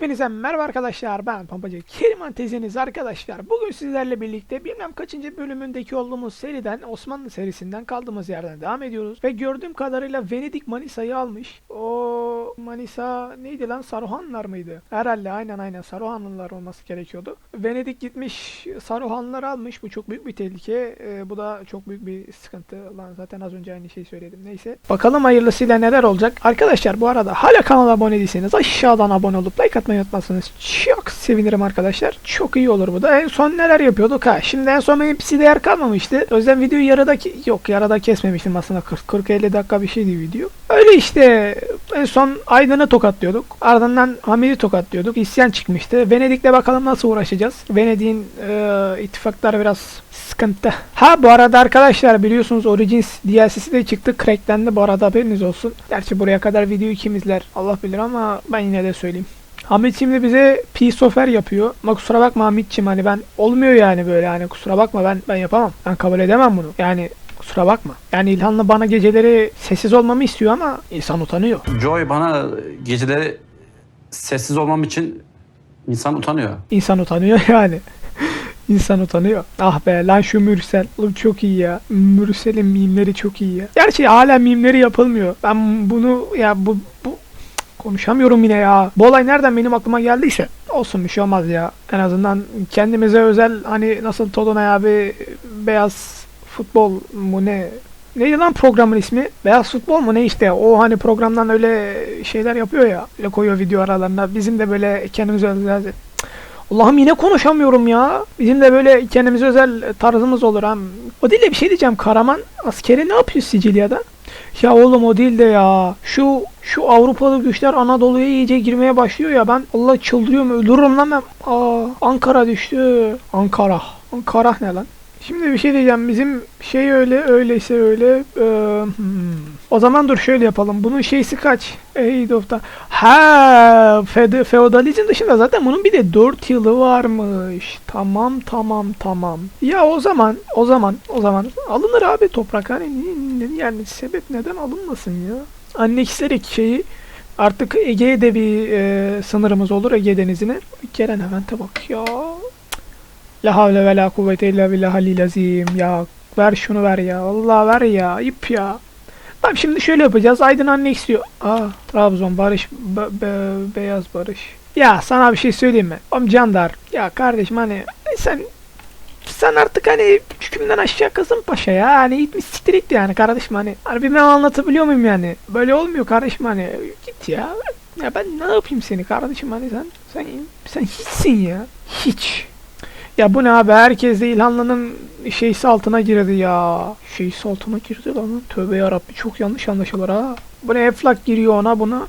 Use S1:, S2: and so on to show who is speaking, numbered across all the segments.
S1: Hepinize merhaba arkadaşlar ben Pampacı Keriman teyzeniz arkadaşlar. Bugün sizlerle birlikte bilmem kaçıncı bölümündeki olduğumuz seriden Osmanlı serisinden kaldığımız yerden devam ediyoruz. Ve gördüğüm kadarıyla Venedik Manisa'yı almış. O Manisa neydi lan? Saruhanlar mıydı? Herhalde aynen aynen Saruhanlılar olması gerekiyordu. Venedik gitmiş Saruhanlılar almış. Bu çok büyük bir tehlike. Ee, Bu da çok büyük bir sıkıntı. Lan zaten az önce aynı şeyi söyledim. Neyse. Bakalım hayırlısıyla neler olacak. Arkadaşlar bu arada hala kanala abone değilseniz aşağıdan abone olup like atmayı unutmazsanız çok sevinirim arkadaşlar. Çok iyi olur bu da. En son neler yapıyorduk ha? Şimdi en son benim pisi değer kalmamıştı. O yüzden videoyu yarıda yok yarıda kesmemiştim aslında 40 40 50 dakika bir şeydi video. Öyle işte en son Aydın'ı tokatlıyorduk. Ardından Hamid'i tokatlıyorduk. İsyan çıkmıştı. Venedik'le bakalım nasıl uğraşacağız. Venedik'in e, ittifakları biraz sıkıntı. Ha bu arada arkadaşlar biliyorsunuz Origins DLC'si de çıktı. Cracklendi bu arada haberiniz olsun. Gerçi buraya kadar videoyu kim izler Allah bilir ama ben yine de söyleyeyim. Hamit şimdi bize peace offer yapıyor. Ama kusura bakma Hamit'ciğim hani ben olmuyor yani böyle hani kusura bakma ben ben yapamam. Ben kabul edemem bunu. Yani kusura bakma. Yani İlhan'la bana geceleri sessiz olmamı istiyor ama insan utanıyor.
S2: Joy bana geceleri sessiz olmam için insan utanıyor.
S1: İnsan utanıyor yani. İnsan utanıyor. Ah be lan şu Mürsel. Oğlum çok iyi ya. Mürsel'in mimleri çok iyi ya. Gerçi hala mimleri yapılmıyor. Ben bunu ya bu bu konuşamıyorum yine ya. Bu olay nereden benim aklıma geldiyse olsun bir şey olmaz ya. En azından kendimize özel hani nasıl Tolunay abi beyaz futbol mu ne Neydi lan programın ismi? Beyaz futbol mu ne işte? O hani programdan öyle şeyler yapıyor ya. Öyle koyuyor video aralarına. Bizim de böyle kendimize özel Allah'ım yine konuşamıyorum ya. Bizim de böyle kendimize özel tarzımız olur ha. O değil de bir şey diyeceğim. Karaman askeri ne yapıyor Sicilya'da? Ya oğlum o değil de ya. Şu şu Avrupalı güçler Anadolu'ya iyice girmeye başlıyor ya. Ben Allah çıldırıyorum ölürüm lan ben. Aa, Ankara düştü. Ankara. Ankara ne lan? Şimdi bir şey diyeceğim. Bizim şey öyle öyleyse öyle. Ee, hmm. O zaman dur şöyle yapalım. Bunun şeysi kaç? Age of the... Ha, fede, feodalizm dışında zaten bunun bir de 4 yılı varmış. Tamam tamam tamam. Ya o zaman o zaman o zaman alınır abi toprak hani ni- ni- yani sebep neden alınmasın ya? Annekslerik şeyi artık Ege'de bir e, sınırımız olur Ege Denizi'ne. Gelen Levent'e bak ya. La havle ve la kuvvete illa billahil azim ya. Ver şunu ver ya. Allah ver ya. Ayıp ya. Tamam şimdi şöyle yapacağız. Aydın anne istiyor. Aa Trabzon Barış Be- Be- Beyaz Barış. Ya sana bir şey söyleyeyim mi? Oğlum Candar. Ya kardeşim hani sen sen artık hani hükümden aşağı kızım paşa ya. Hani gitmiş siktir git yani kardeşim hani. Harbi ben anlatabiliyor muyum yani? Böyle olmuyor kardeşim hani. Git ya. Ya ben ne yapayım seni kardeşim hani sen sen sen hiçsin ya. Hiç. Ya bu ne abi herkes de İlhanlı'nın şeysi altına girdi ya. Şeysi altına girdi lan. Tövbe yarabbi çok yanlış anlaşılır ha. Bu ne Eflak giriyor ona buna.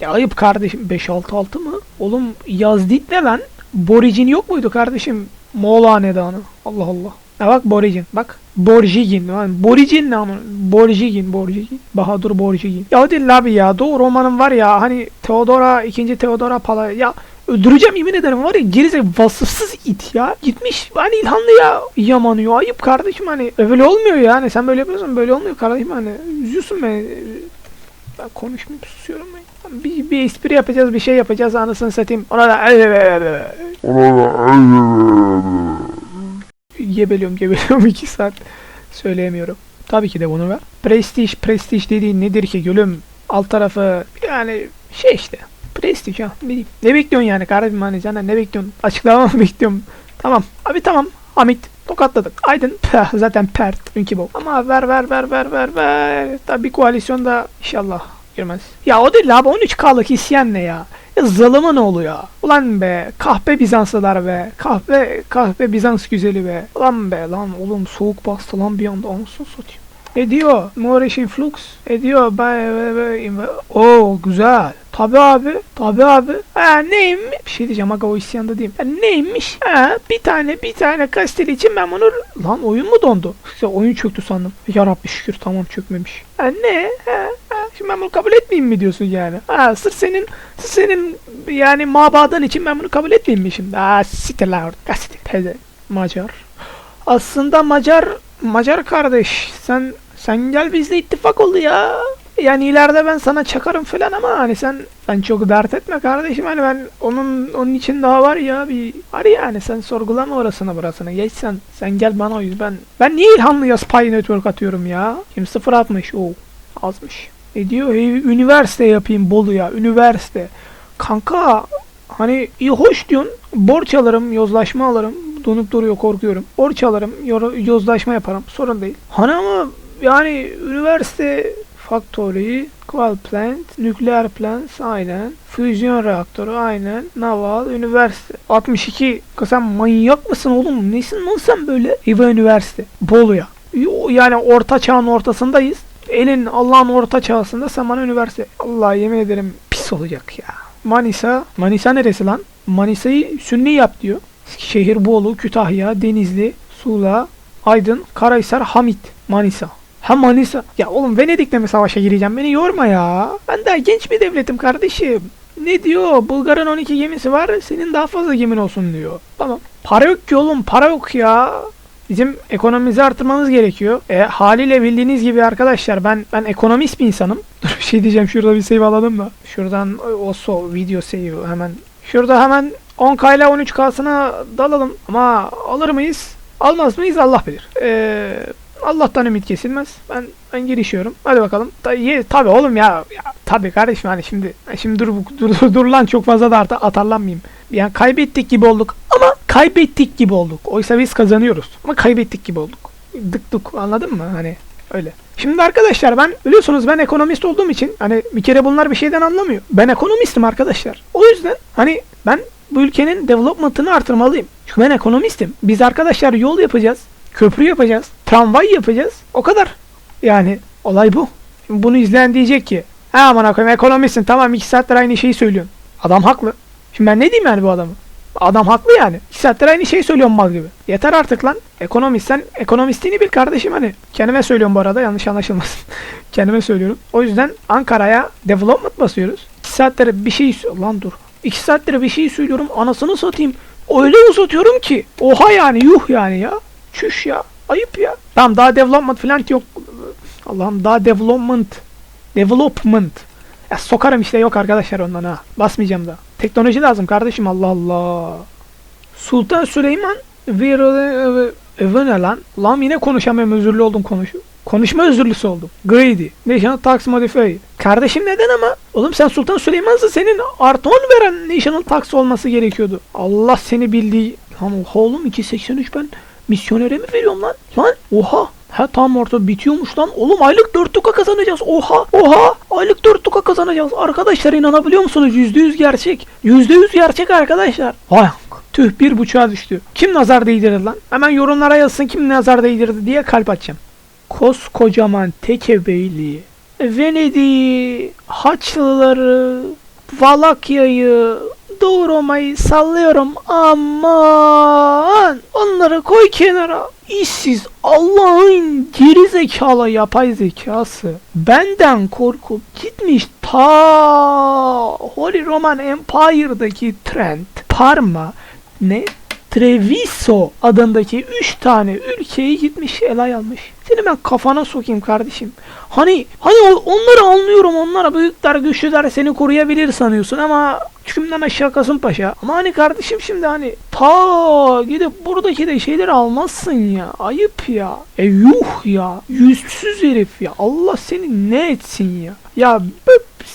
S1: Ya ayıp kardeşim 5-6-6 mı? Oğlum Yazdit ne lan? Boricin yok muydu kardeşim? Moğol hanedanı. Allah Allah. Ya bak Boricin bak. Borjigin. Lan Boricin ne ama? Borjigin, Borjigin. Bahadur Borjigin. Ya o değil abi ya. Doğu romanın var ya hani Theodora, 2. Theodora Pala ya Öldüreceğim yemin ederim var ya gerizek vasıfsız it ya. Gitmiş hani İlhanlı'ya yamanıyor. Ayıp kardeşim hani. Öyle olmuyor yani. Sen böyle yapıyorsun böyle olmuyor kardeşim hani. Üzüyorsun beni. Ben konuşmayayım susuyorum ben. Bir, bir espri yapacağız bir şey yapacağız anasını satayım. Ona da gebeliyorum gebeliyorum iki saat söyleyemiyorum. Tabii ki de bunu ver. Prestij prestij dediğin nedir ki gülüm? Alt tarafı yani şey işte. Prestij ha. Ne, bekliyorsun yani kardeşim hani sana ne bekliyorsun? Açıklama mı bekliyorum? Tamam. Abi tamam. Hamit tokatladık. Aydın peh, zaten pert. Çünkü bu. Ama ver ver ver ver ver ver. Tabii koalisyonda inşallah girmez. Ya o değil abi 13K'lık isyan ne ya? Ya zalımın oğlu ya. Ulan be kahpe Bizanslılar be. Kahpe kahpe Bizans güzeli be. Ulan be lan oğlum soğuk bastı lan bir anda anasını satayım. Ne diyor? Moorish influx. Ne diyor? Bay, bay, bay, Oo güzel. Tabi abi. Tabi abi. Ha neymiş? Bir şey diyeceğim aga o isyanda diyeyim. Ha, neymiş? Ha bir tane bir tane kasteli için ben bunu... Lan oyun mu dondu? İşte oyun çöktü sandım. Ya Rabbi şükür tamam çökmemiş. Ha ne? Ha, ha. Şimdi ben bunu kabul etmeyeyim mi diyorsun yani? Ha sırf senin sırf senin yani mabadan için ben bunu kabul etmeyeyim mi şimdi? Ha siktir lan orada. Siktir. Peze. Macar. Aslında Macar Macar kardeş sen sen gel bizle ittifak ol ya. Yani ileride ben sana çakarım falan ama hani sen sen çok dert etme kardeşim. Hani ben onun onun için daha var ya bir var yani. Sen sorgulama orasını burasını. Geç sen sen gel bana yüz. Ben ben niye İlhanlı'ya Spy Network atıyorum ya? Kim? 060 o azmış. Ne diyor hey, üniversite yapayım Bolu'ya üniversite. Kanka hani iyi hoş diyorsun. Borç alırım yozlaşma alırım donup duruyor korkuyorum borç alırım yozlaşma yaparım sorun değil ama yani üniversite Factory, Qual Plant, Nükleer Plant aynen. Füzyon reaktörü aynen. Naval, üniversite. 62. Kız sen manyak mısın oğlum? Nesin lan sen böyle? İva Üniversite. Bolu'ya. Yani orta çağın ortasındayız. Elin Allah'ın orta çağısında sen bana üniversite. Allah yemin ederim pis olacak ya. Manisa. Manisa neresi lan? Manisa'yı sünni yap diyor. Şehir Bolu, Kütahya, Denizli, Sula, Aydın, Karahisar, Hamit, Manisa. Ha Manisa. Ya oğlum Venedik'le mi savaşa gireceğim? Beni yorma ya. Ben daha genç bir devletim kardeşim. Ne diyor? Bulgar'ın 12 gemisi var. Senin daha fazla gemin olsun diyor. Tamam. Para yok ki oğlum. Para yok ya. Bizim ekonomimizi artırmamız gerekiyor. E, haliyle bildiğiniz gibi arkadaşlar ben ben ekonomist bir insanım. Dur bir şey diyeceğim şurada bir save alalım da. Şuradan also video save hemen. Şurada hemen 10k ile 13k'sına dalalım. Ama alır mıyız? Almaz mıyız? Allah bilir. Eee Allah'tan ümit kesilmez. Ben ben girişiyorum. Hadi bakalım. Ta, ye, tabii oğlum ya. ya tabii kardeşim hani şimdi şimdi dur dur, dur, dur lan çok fazla da ata- atarlanmayayım. Yani kaybettik gibi olduk ama kaybettik gibi olduk. Oysa biz kazanıyoruz ama kaybettik gibi olduk. Dık dık anladın mı? Hani öyle. Şimdi arkadaşlar ben biliyorsunuz ben ekonomist olduğum için hani bir kere bunlar bir şeyden anlamıyor. Ben ekonomistim arkadaşlar. O yüzden hani ben bu ülkenin development'ını artırmalıyım. Çünkü ben ekonomistim. Biz arkadaşlar yol yapacağız. Köprü yapacağız. Tramvay yapacağız. O kadar. Yani olay bu. Şimdi bunu izleyen diyecek ki ha aman koyayım ekonomistsin tamam 2 saattir aynı şeyi söylüyorsun. Adam haklı. Şimdi ben ne diyeyim yani bu adamı? Adam haklı yani. 2 saattir aynı şeyi söylüyorum mal gibi. Yeter artık lan. Ekonomist sen ekonomistliğini bil kardeşim hani. Kendime söylüyorum bu arada yanlış anlaşılmasın. Kendime söylüyorum. O yüzden Ankara'ya development basıyoruz. 2 saattir bir şey lan dur. 2 saattir bir şey söylüyorum anasını satayım. Öyle uzatıyorum ki. Oha yani yuh yani ya. Çüş ya. Ayıp ya. Tamam daha development falan yok. Allah'ım daha development. Development. Ya sokarım işte yok arkadaşlar ondan ha. Basmayacağım da. Teknoloji lazım kardeşim Allah Allah. Sultan Süleyman bir Ev ne lan? Yine konuşamıyorum özürlü oldum konuş. Konuşma özürlüsü oldum. Greedy. National Tax Modify. Kardeşim neden ama? Oğlum sen Sultan Süleyman'sın senin artı 10 veren National Tax olması gerekiyordu. Allah seni bildiği. Lan oha oğlum 2.83 ben misyonere mi veriyorum lan? Lan oha. Ha tam orta bitiyormuş lan. Oğlum aylık 4 tuka kazanacağız. Oha. Oha. Aylık 4 tuka kazanacağız. Arkadaşlar inanabiliyor musunuz? %100 gerçek. %100 gerçek arkadaşlar. Vay Tüh bir buçuğa düştü. Kim nazar değdirdi lan? Hemen yorumlara yazsın kim nazar değdirdi diye kalp açacağım. Koskocaman Teke Beyliği, Venedik'i, Haçlıları, Valakya'yı, Doğu Roma'yı sallıyorum. Aman! Onları koy kenara. İşsiz Allah'ın geri zekalı yapay zekası benden korkup gitmiş ta Holy Roman Empire'daki Trent, Parma, ne? Treviso adındaki 3 tane ülkeyi gitmiş elay almış. Seni ben kafana sokayım kardeşim. Hani hani onları anlıyorum onlara büyükler güçlüler seni koruyabilir sanıyorsun ama hükümden aşağı Kasımpaşa. Ama hani kardeşim şimdi hani ta gidip buradaki de şeyleri almazsın ya. Ayıp ya. E yuh ya. Yüzsüz herif ya. Allah seni ne etsin ya. Ya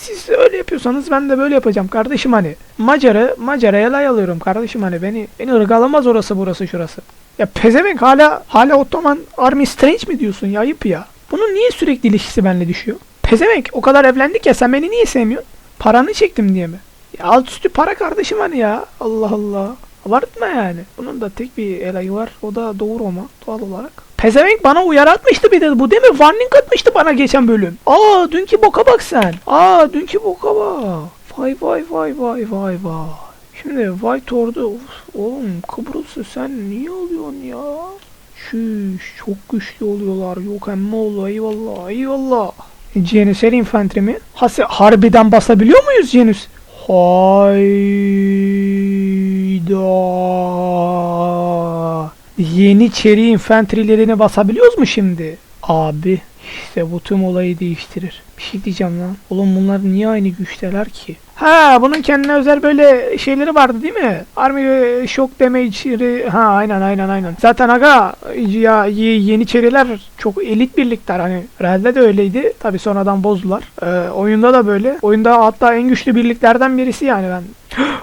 S1: siz öyle yapıyorsanız ben de böyle yapacağım kardeşim hani. Macar'ı Macar'a lay alıyorum kardeşim hani beni beni ırgalamaz orası burası şurası. Ya pezevenk hala hala Ottoman Army Strange mi diyorsun ya ayıp ya. Bunun niye sürekli ilişkisi benimle düşüyor? Pezevenk o kadar evlendik ya sen beni niye sevmiyorsun? Paranı çektim diye mi? Ya alt üstü para kardeşim hani ya. Allah Allah. Abartma yani. Bunun da tek bir elayı var. O da Doğu Roma doğal olarak. Pezevenk bana uyarı atmıştı bir de. Bu değil mi? Warning atmıştı bana geçen bölüm. Aa dünkü boka bak sen. Aa dünkü boka bak. Vay vay vay vay vay vay. Şimdi White Ordu. Oğlum Kıbrıs'ı sen niye alıyorsun ya? Şüş çok güçlü oluyorlar. Yok emmi oğlu eyvallah eyvallah. Janus'er infantry mi? Hasi harbiden basabiliyor muyuz Janus? Hayda. Yeni çeri infantry'lerini basabiliyoruz mu şimdi? Abi İşte bu tüm olayı değiştirir. Bir şey diyeceğim lan. Oğlum bunlar niye aynı güçteler ki? Ha bunun kendine özel böyle şeyleri vardı değil mi? Army e, Shock Damage'leri ha aynen aynen aynen. Zaten aga ya ye- Yeniçeriler çok elit birlikler hani Real'de de öyleydi. Tabi sonradan bozdular. Ee, oyunda da böyle. Oyunda hatta en güçlü birliklerden birisi yani ben.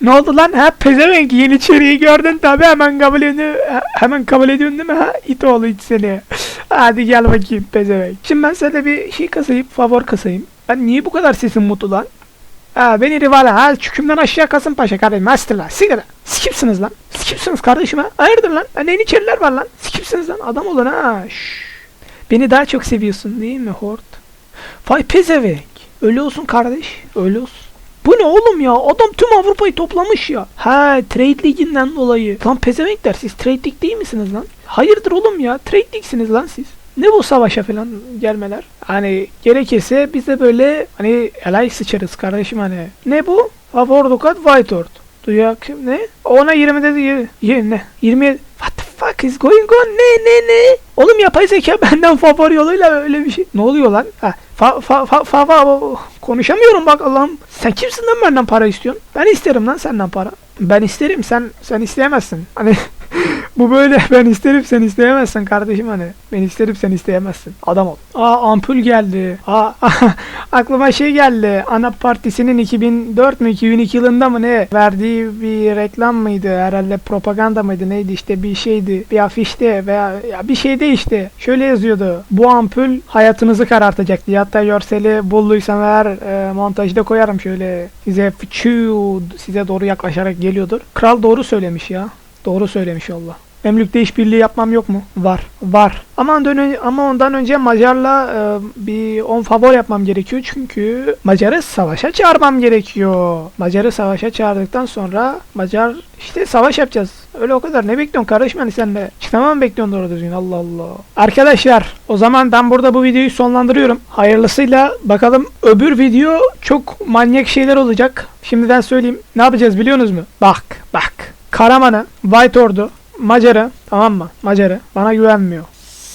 S1: Ne oldu lan? Ha pezevenk Yeniçeri'yi gördün tabi hemen kabul ediyor. Hemen kabul ediyorsun değil mi? Ha it oğlu it seni. Hadi gel bakayım pezevenk. Şimdi ben size bir şey kasayım. Favor kasayım. Ben niye bu kadar sesim mutlu lan? Ha beni rival ha çükümden aşağı Kasımpaşa kardeşim astırlar sigara sikipsiniz lan. Sikipsiniz kardeşim ha? Hayırdır lan? Ne içeriler var lan? Sikipsiniz lan? Adam olun ha Şşş. beni daha çok seviyorsun değil mi hort? Vay pezevenk. Öyle olsun kardeş öyle olsun. Bu ne oğlum ya? Adam tüm Avrupa'yı toplamış ya. Ha trade liginden dolayı. Lan pezevenkler siz trade lig değil misiniz lan? Hayırdır oğlum ya? Trade ligsiniz lan siz ne bu savaşa falan gelmeler? Hani gerekirse biz de böyle hani elay sıçarız kardeşim hani. Ne bu? Favor Ducat Whitehorse. Duyak ne? Ona 20 dedi. ne? 20 What the fuck is going on? Ne ne ne? Oğlum yapay zeka benden favor yoluyla öyle bir şey. Ne oluyor lan? Ha, fa fa fa fa fa- konuşamıyorum bak Allah'ım. Sen kimsin lan benden para istiyorsun? Ben isterim lan senden para. Ben isterim sen sen isteyemezsin. Hani bu böyle ben isterim sen isteyemezsin kardeşim hani. Ben isterim sen isteyemezsin. Adam ol. Aa ampul geldi. Aa aklıma şey geldi. ANAP Partisi'nin 2004 mü 2002 yılında mı ne verdiği bir reklam mıydı? Herhalde propaganda mıydı neydi işte bir şeydi. Bir afişte veya ya bir şeyde işte. Şöyle yazıyordu. Bu ampul hayatınızı karartacak diye. Hatta görseli bulduysam eğer e, montajda koyarım şöyle size fıçuu size doğru yaklaşarak geliyordur. Kral doğru söylemiş ya. Doğru söylemiş Allah. Memlükte işbirliği yapmam yok mu? Var. Var. Ama ondan önce, ama ondan önce Macar'la e, bir 10 favor yapmam gerekiyor. Çünkü Macar'ı savaşa çağırmam gerekiyor. Macar'ı savaşa çağırdıktan sonra Macar işte savaş yapacağız. Öyle o kadar. Ne bekliyorsun kardeşim hani sen de? Çıkmama mı bekliyorsun doğru düzgün? Allah Allah. Arkadaşlar o zaman ben burada bu videoyu sonlandırıyorum. Hayırlısıyla bakalım öbür video çok manyak şeyler olacak. Şimdiden söyleyeyim. Ne yapacağız biliyorsunuz mu? Bak bak. Karaman'ı, White Ordu, Macar'ı tamam mı? Macar'ı bana güvenmiyor.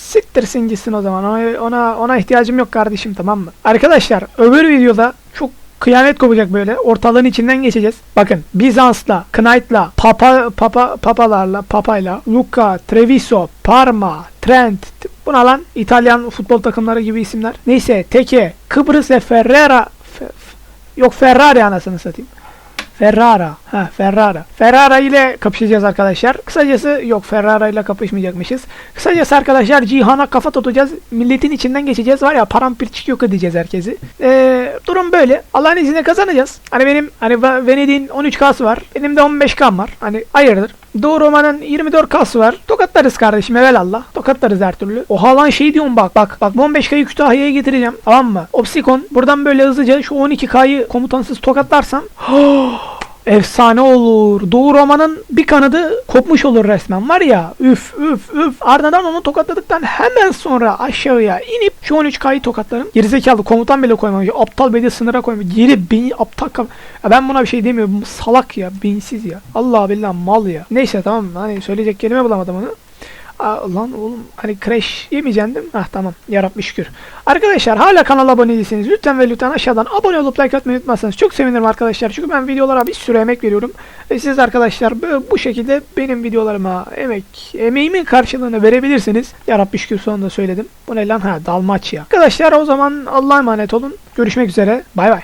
S1: Siktirsin gitsin o zaman. Ona, ona, ona ihtiyacım yok kardeşim tamam mı? Arkadaşlar öbür videoda çok kıyamet kopacak böyle. Ortalığın içinden geçeceğiz. Bakın Bizans'la, Knight'la, Papa, Papa, Papalarla, Papa'yla, Luca, Treviso, Parma, Trent, buna lan İtalyan futbol takımları gibi isimler. Neyse Teke, Kıbrıs ve Ferrara Fe- Yok Ferrari anasını satayım. Ferrara. Ha Ferrara. Ferrara ile kapışacağız arkadaşlar. Kısacası yok Ferrara ile kapışmayacakmışız. Kısacası arkadaşlar Cihan'a kafa tutacağız. Milletin içinden geçeceğiz. Var ya paramparçık yok edeceğiz herkesi. Ee, durum böyle. Allah'ın izniyle kazanacağız. Hani benim hani Venedik'in 13K'sı var. Benim de 15K'm var. Hani hayırdır. Doğu Roma'nın 24K'sı var. Tokatlarız kardeşim evelallah. Tokatlarız her türlü. Oha lan şey diyorum bak bak. Bak 15K'yı Kütahya'ya getireceğim. Tamam mı? Opsikon buradan böyle hızlıca şu 12K'yı komutansız tokatlarsam Efsane olur. Doğu Roma'nın bir kanadı kopmuş olur resmen var ya. Üf üf üf. Ardından onu tokatladıktan hemen sonra aşağıya inip şu 13K'yı tokatlarım. Gerizekalı komutan bile koymamış. Aptal beni sınıra koymuş. Geri beni aptal kaf- ya ben buna bir şey demiyorum. Salak ya. Beyinsiz ya. Allah billah mal ya. Neyse tamam. Hani söyleyecek kelime bulamadım onu. Aa, lan oğlum hani crash yemeyeceksin değil mi? Ah tamam yarabbi şükür. Arkadaşlar hala kanala abone değilseniz lütfen ve lütfen aşağıdan abone olup like atmayı unutmazsanız çok sevinirim arkadaşlar. Çünkü ben videolara bir sürü emek veriyorum. Ve siz arkadaşlar bu şekilde benim videolarıma emek, emeğimin karşılığını verebilirsiniz. Yarabbi şükür sonunda söyledim. Bu ne lan? Ha Dalmaçya. Arkadaşlar o zaman Allah'a emanet olun. Görüşmek üzere. Bay bay.